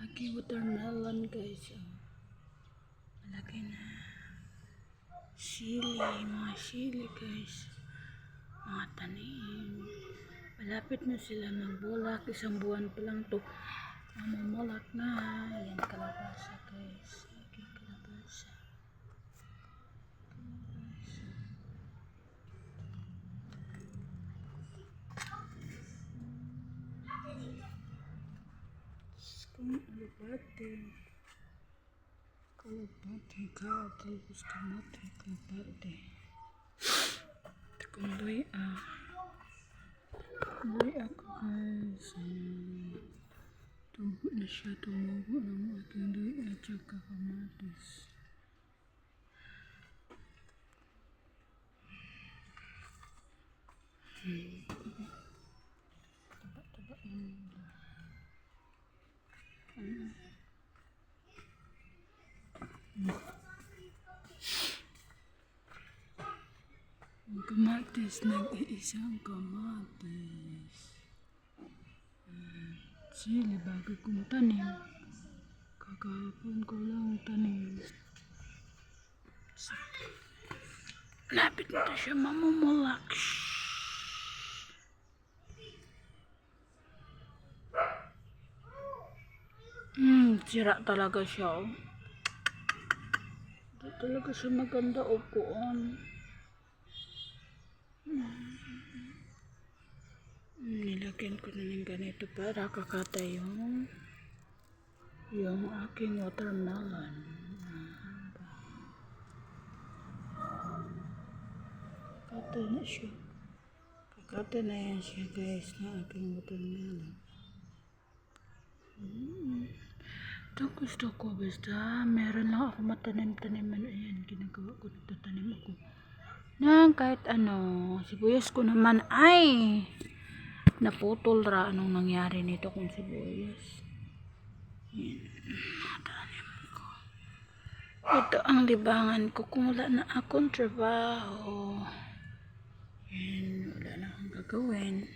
Aking watermelon guys. Oh. Malaki na. Sili, mga sili guys. Mga tanim. Malapit na sila magbulak. Isang buwan pa lang to. Mamamulak na. kalau bate kalau kalau मत है का बर्थडे तो a, आ a guys. tunggu nisha tunggu namu akende aja kakamatis hmm. tebak tebak hmm. Kamatis, nag-iisang kamatis. Ayan. Sili, bago kong tanim. Kakahapon ko lang tanim. Lapit na siya mamumulak. Sira talaga siya, oh. Hindi talaga siya maganda upuan. Nilagyan ko na ng ganito para kakata yung yung aking watermelon. Kakata na siya. Kakata na yan siya guys na aking watermelon. Ito gusto ko basta meron lang ako matanim-taniman. Ayan, ginagawa ko. Nagtatanim ako. Nang kahit ano, sibuyas ko naman ay naputol ra anong nangyari nito kung sibuyas. Yan, ko. Ito ang libangan ko kung wala na akong trabaho. Yan, wala na akong gagawin.